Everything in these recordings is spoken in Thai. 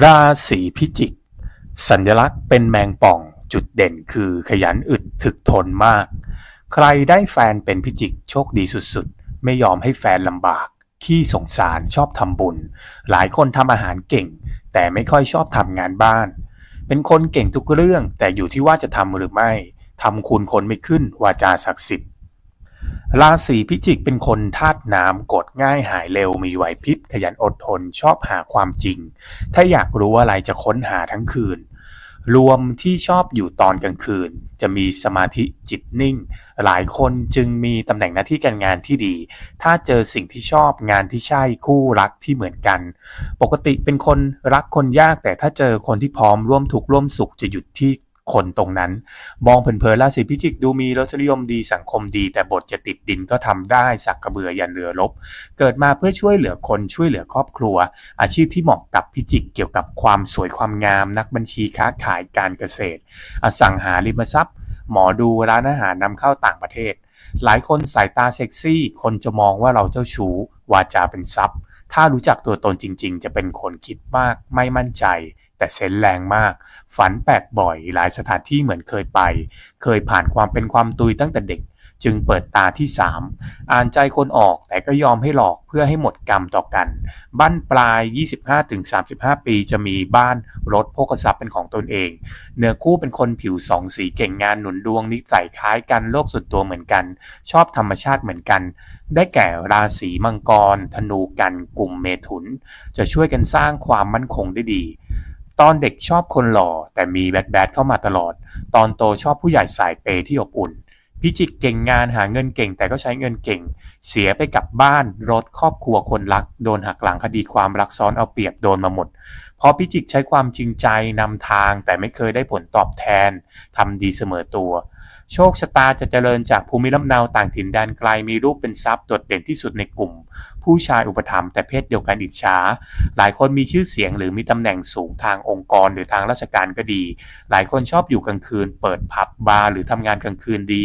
ราศีพิจิก สัญลักษณ์เป็นแมงป่อง จุดเด่นคือขยันอึดถึกทนมาก ใครได้แฟนเป็นพิจิกโชคดีสุดๆ ไม่ยอมให้แฟนลำบาก ขี้สงสารชอบทำบุญ หลายคนทำอาหารเก่ง แต่ไม่ค่อยชอบทำงานบ้าน เป็นคนเก่งทุกเรื่องแต่อยู่ที่ว่าจะทำหรือไม่ทำคุณคนไม่ขึ้นวาจาศักดิ์สิทธิ์ ราศีพิจิกเป็นคนธาตุน้ำกดง่ายหายเร็วมีไหวพริบขยันอดทนชอบหาความจริง ถ้าอยากรู้อะไรจะค้นหาทั้งคืน รวมที่ชอบอยู่ตอนกลางคืน จะมีสมาธิจิตนิ่ง หลายคนจึงมีตำแหน่งหน้าที่การงานที่ดี ถ้าเจอสิ่งที่ชอบงานที่ใช่คู่รักที่เหมือนกัน ปกติเป็นคนรักคนยากแต่ถ้าเจอคนที่พร้อมร่วมทุกข์ร่วมสุขจะหยุดที่ คนตรงนั้น มองเผินๆราศีพิจิกดูมีรสนิยมดีสังคมดี แต่บทจะติดดินก็ทำได้สักกระเบือยันเรือรบเกิดมาเพื่อช่วยเหลือคนช่วยเหลือครอบครัว อาชีพที่เหมาะกับพิจิกเกี่ยวกับความสวยความงาม นักบัญชีค้าขายการเกษตร อสังหาริมทรัพย์ หมอดูร้านอาหารนำเข้าต่างประเทศ หลายคนสายตาเซ็กซี่ คนจะมองว่าเราเจ้าชู้วาจาเป็นทรัพย์ถ้ารู้จักตัวตนจริง ๆ จะเป็นคนคิดมากไม่มั่นใจ แต่เซนแรงมาก ฝันแปลกบ่อย หลายสถานที่เหมือนเคยไป เคยผ่านความเป็นความตุยตั้งแต่เด็ก จึงเปิดตาที่3อ่านใจคนออกแต่ก็ยอมให้หลอกเพื่อให้หมดกรรมต่อกันบั้นปลาย 25-35 ปีจะมีบ้านรถโภคทรัพย์เป็นของตนเอง เนื้อคู่เป็นคนผิวสองสีเก่งงานหนุนดวงนิสัยคล้ายกันโลกส่วนตัวเหมือนกัน ชอบธรรมชาติเหมือนกัน ได้แก่ราศีมังกร ธนูกัน กลุ่มเมถุน จะช่วยกันสร้างความมั่นคงได้ดี ตอนเด็กชอบคนหล่อแต่มีแบดแบดเข้ามาตลอด ตอนโตชอบผู้ใหญ่สายเปย์ที่อบอุ่น พิจิกเก่งงานหาเงินเก่งแต่ก็ใช้เงินเก่ง เสียไปกับบ้านรถครอบครัวคนรัก โดนหักหลังคดีความรักซ้อนเอาเปรียบโดนมาหมดพอพิจิกใช้ความจริงใจนำทางแต่ไม่เคยได้ผลตอบแทนทำดีเสมอตัว โชคชะตาจะเจริญจากภูมิลำเนาต่างถิ่นแดนไกลมีรูปเป็นทรัพย์โดดเด่นที่สุดในกลุ่ม ผู้ชายอุปถัมภ์แต่เพศเดียวกันอิจฉาหลายคนมีชื่อเสียงหรือมีตำแหน่งสูงทางองค์กรหรือทางราชการก็ดี หลายคนชอบอยู่กลางคืน เปิดผับบาร์หรือทำงานกลางคืนดี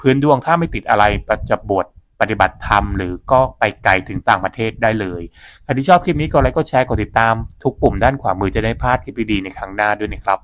พื้นดวงถ้าไม่ติดอะไรประจะบวชปฏิบัติธรรมหรือก็ไปไกลถึงต่างประเทศได้เลยใครที่ชอบคลิปนี้ก็ไลค์ก็แชร์กดติดตามทุกปุ่มด้านขวามือจะได้พลาดคลิปดีๆในครั้งหน้าด้วยนะครับ